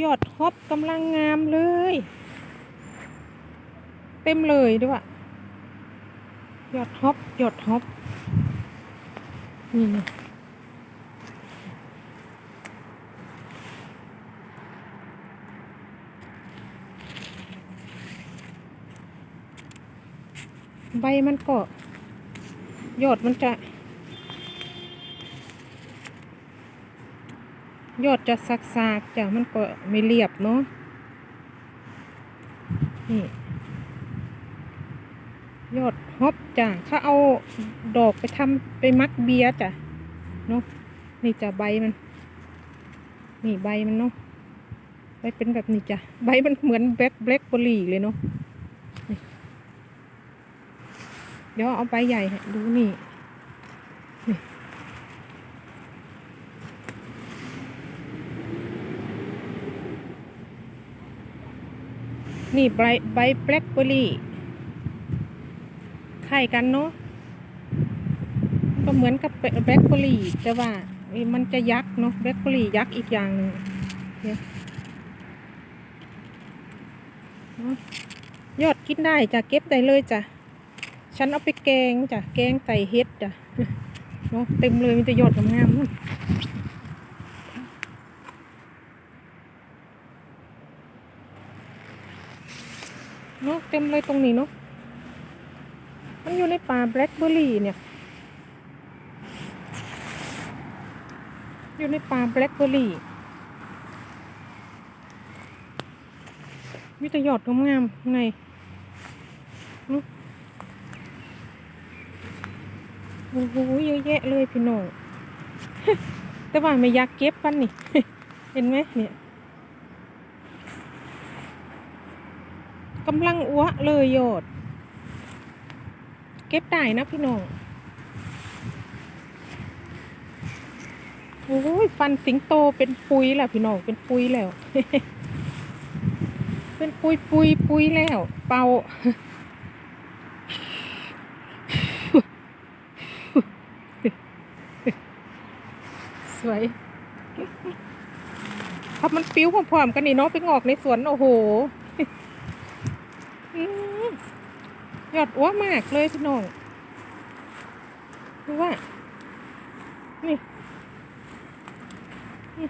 ยอดฮอปกำลังงามเลย เต็มเลยด้วยยอดฮอปยอดฮอปนี่นใบมันก็ยอดมันจะ ยอดจะสักๆจ้ะมันก็ไม่เรียบเนาะนี่ยอดฮอปจ้ะเขาเอาดอกไปทำไปมักเบียร์จ้ะเนาะนี่จ้ะใบมัน นี่ใบมันเนาะใบเป็นแบบนี้จ้ะใบมันเหมือนแบล็คแบล็คเบอรี่เลยเนาะเดี๋ยวเอาใบใหญ่ดูนี่ นี่ใบใบแบล็คเบอร์รี่ไข่กันเนาะก็เหมือนกับแบล็คเบอร์รี่แต่ว่ามันจะยักษ์เนาะแบล็คเบอร์รี่ยักษ์อีกอย่างหนึ่งเนี่ยยอดกินได้จ้ะเก็บได้เลยจ้ะฉันเอาไปแกงจ้ะแกงใส่เห็ดจ้ะเนาะเต็มเลยมีแต่ยอดงามๆนู่น เนาะเต็มเลยตรงนี้เนาะมันอยู่ในป่าแบล็คเบอร์รี่เนี่ย อยู่ในป่าแบล็คเบอร์รี่มีแต่หยอดงามๆข้างในเนาะโอ้โหเยอะแยะเลยพี่น้องแต่ว่าไม่อยากเก็บกันนี่ เห็นไหมเนี่ย กำลังอ้วเลยโยด เก็บได้นะพี่น้องโอ้ยฟันสิงโตเป็นปุยแล้วพี่น้องเป็นปุยแล้ว เป็นปุยปุยปุยแล้ว เป่าสวยครับมันปิ้วพร้อมๆกันนี่เนาะไปงอกในสวน โอ้โห อืมยอดอ้วมากเลยพี่น้องดูว่า นี่นี่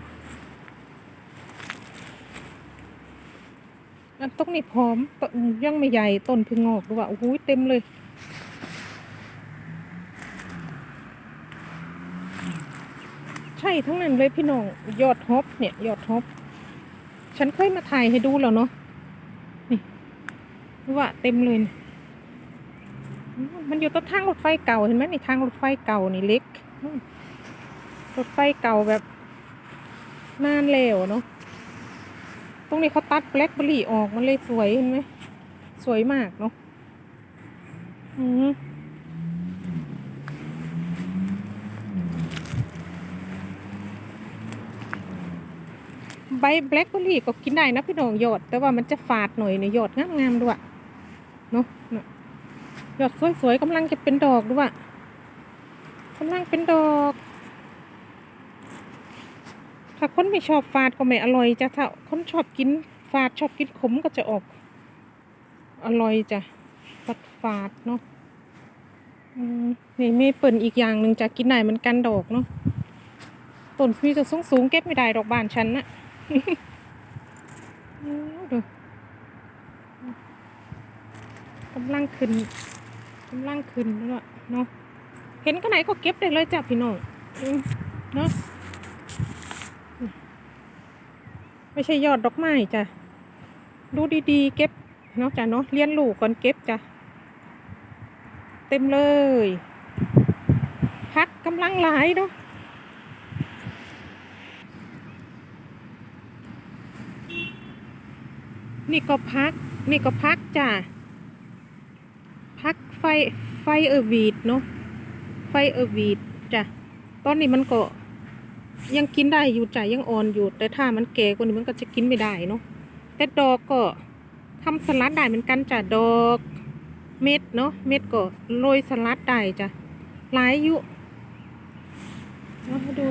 อันต้นนี่พร้อมต้นยังไม่ใหญ่ต้นพึ่งงอกดูว่าโอ้โหเต็มเลยใช่ทั้งนั้นเลยพี่น้องยอดฮอปเนี่ยยอดฮอปฉันเคยมาถ่ายให้ดูแล้วเนาะ ว่าเต็มเลย มันอยู่ต้นทางรถไฟเก่าเห็นไหมนี่ทางรถไฟเก่านี่เล็ก รถไฟเก่าแบบนานแล้วเนาะ ตรงนี้เขาตัดแบล็คเบอรี่ออกมันเลยสวยเห็นไหม สวยมากเนาะอืมใบแบล็คเบอร์รี่ก็กินได้นะพี่น้องยอด แต่ว่ามันจะฝาดหน่อยในยอดงามๆด้วย เนาะยอดสวยๆกำลังจะเป็นดอกด้วยกำลังเป็นดอก ถ้าคนไม่ชอบฝาดก็ไม่อร่อยจ้ะถ้าคนชอบกินฝาดชอบกินขมก็จะออกอร่อยจ้ะฝาดฝาดเนาะนี่ไม่เปิ่นอีกอย่างหนึ่งจะกินได้เหมือนกันดอกเนาะต้นมีจะสูงสูงๆเก็บไม่ได้ดอกบานฉันนะโอ้ดู กำลังขึ้นกำลังขึ้นแล้วเนาะเห็นก็ไหนก็เก็บได้เลยจ้ะพี่น้องเนาะไม่ใช่ยอดดอกไม้จ้ะดูดีๆ เก็บเนาะจ้ะเนาะเลี้ยนลูกก่อนเก็บจ้ะเต็มเลยพักกำลังหลายเนาะนี่ก็พัก นี่ก็พักจ้ะ ไฟไฟเออร์วีดเนาะไฟเออร์วีดจ้ะตอนนี้มันก็ยังกินได้อยู่จ้ะยังอ่อนอยู่ แต่ถ้ามันแก่กว่านี้มันก็จะกินไม่ได้เนาะแต่ดอกก็ทำสลัดได้เหมือนกันจ้ะดอกเม็ดเนาะเม็ดก็โรยสลัดได้จ้ะหลายอยู่เอาดู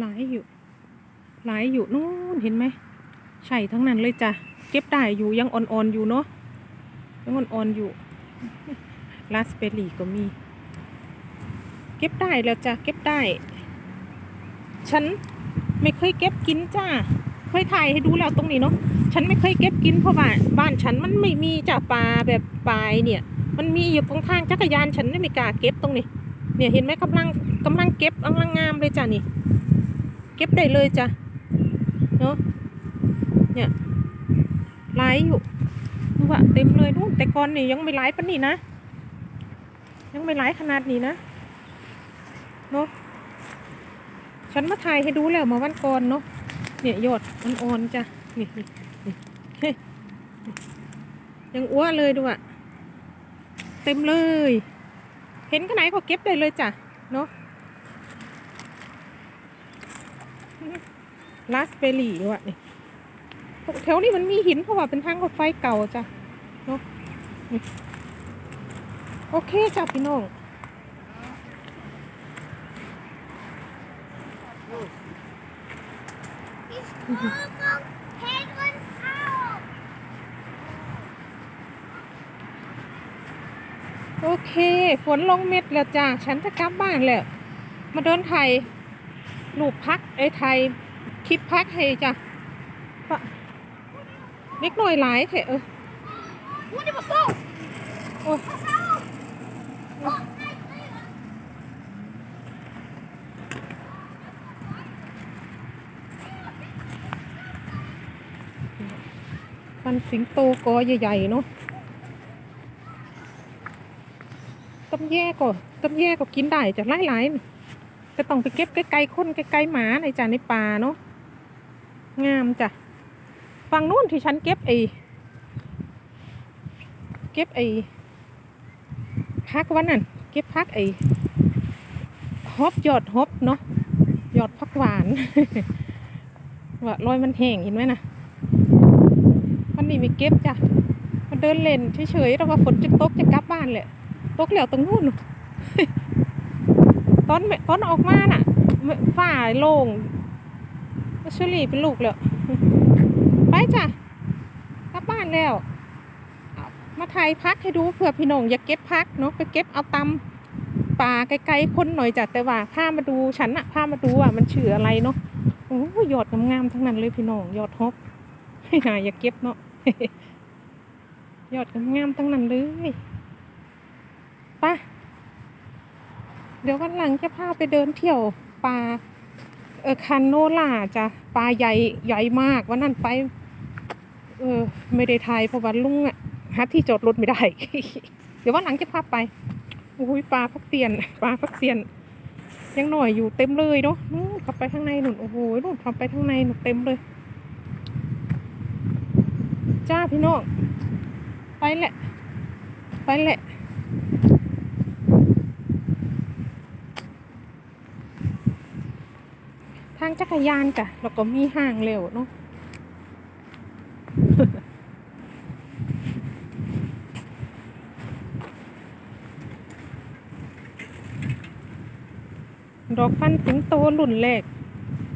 หลายอยู่ หลายอยู่นู่นเห็นไหมใช่ทั้งนั้นเลยจ้ะเก็บได้อยู่ยังอ่อนๆอยู่เนาะยังอ่อนๆอยู่ราสเบอรี่ก็มี เก็บได้แล้วจ้ะเก็บได้ ฉันไม่เคยเก็บกินจ้าเคยถ่ายให้ดูแล้วตรงนี้เนาะฉันไม่เคยเก็บกินเพราะว่าบ้านฉันมันไม่มีจ้ะปลาแบบปลายเนี่ย มันมีอยู่ตรงข้างจักรยานฉันไม่กล้าเก็บตรงนี้ เนี่ยเห็นไหมกำลังกำลังเก็บกำลังงามเลยจ้ะนี่ เก็บได้เลยจ้ะเนาะเนี่ยไลายอยู่ดูว่าเต็มเลยนู่นแต่ก่อนนี่ยังไม่ไลายปานนี้นะ ยังไม่ไลายขนาดนี้นะเนาะฉันมาถ่ายให้ดูแล้วมาวันก่อนเนาะเนี่ยยอดอ่อนๆจ้ะนี่นี่นี่เฮ้ยังอ้วนเลยดูอะเต็มเลย เห็นขนาดไหนก็เก็บได้เลยจ้ะเนาะ ราสเบอรี่ด้วยนี่แถวนี้มันมีหินเพราะว่าเป็นทางรถไฟเก่าจ้ะเนาะโอเคจ้ะพี่น้องโอเค ฝนลงเม็ดแล้วจ้ะ ฉันจะกลับบ้านแล้ว มาเดินไทย ลูกพักไอ้ไทยคลิปพักให้จ้ะปะเล็กหน่อยหลายเถอะเออ What did it go? โอ้ยมันสิงโตกอใหญ่ๆเนาะตำแย่ก็ตำแย่ก็กินได้จ้ะหลายๆ นี่แต่ต้องไปเก็บไกลๆคนไกลๆหมาในจ้ะในป่าเนาะงามจ้ะฝั่งนู้นที่ฉันเก็บไอ้เก็บไอ้พักวันนั้นเก็บพักไอ้ฮอบยอดฮอบเนาะยอดพักหวานว่ารอยมันแห้งเห็นไหมนะมันนี่ไม่เก็บจ้ะมันเดินเล่นเฉยๆแต่ว่าฝนจะตกจะกลับบ้านแหละตกแล้วตรงนู้น ตอนแม่ตอนออกมาน่ะแม่าโล่งเชอรี่เป็นลูกแล้วไปจ้ะกลับบ้านแล้ว มาถ่ายพักให้ดูเผื่อพี่น้องอยากเก็บพักเนาะไปเก็บเอาตำป่าไกลๆคนหน่อยจ้ะแต่ว่าพามาดูฉันอะพามาดูอะมันชื่ออะไรเนาะโอ้ยยอดงามๆทั้งนั้นเลยพี่น้องยอดฮอปน่าอยากเก็บเนาะยอดงามๆทั้งนั้นเลยไปะ เดี๋ยววันหลังจะพาไปเดินเที่ยวป่าเออคันโนล่าจ้ะป่าใหญ่ใหญ่มากวันนั้นไป เออ ไม่ได้ถ่ายเพราะว่าลุงอะหาที่จอดรถไม่ได้ เดี๋ยววันหลังจะพาไปโอ้ยปลาพักเซียนปลาพักเซียน ยังหน่อยอยู่เต็มเลยเนาะนู่นขับไปข้างในหนุนโอ้โหนู่นขับไปข้างในหนุนเต็มเลย จ้าพี่น้องไปแหละ ไปแหละ ทางจักรยานกะแล้วก็มีห้างเร็วเนาะดอกฟันสิงโตรุ่นแรก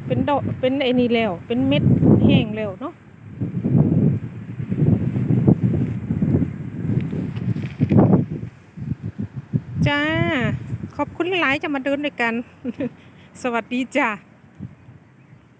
เป็นดอกเป็นไอ้นี่แล้ว เป็นเม็ดแห้งแล้วเนาะจ้า ขอบคุณหลายจะมาเดินด้วยกัน สวัสดีจ้า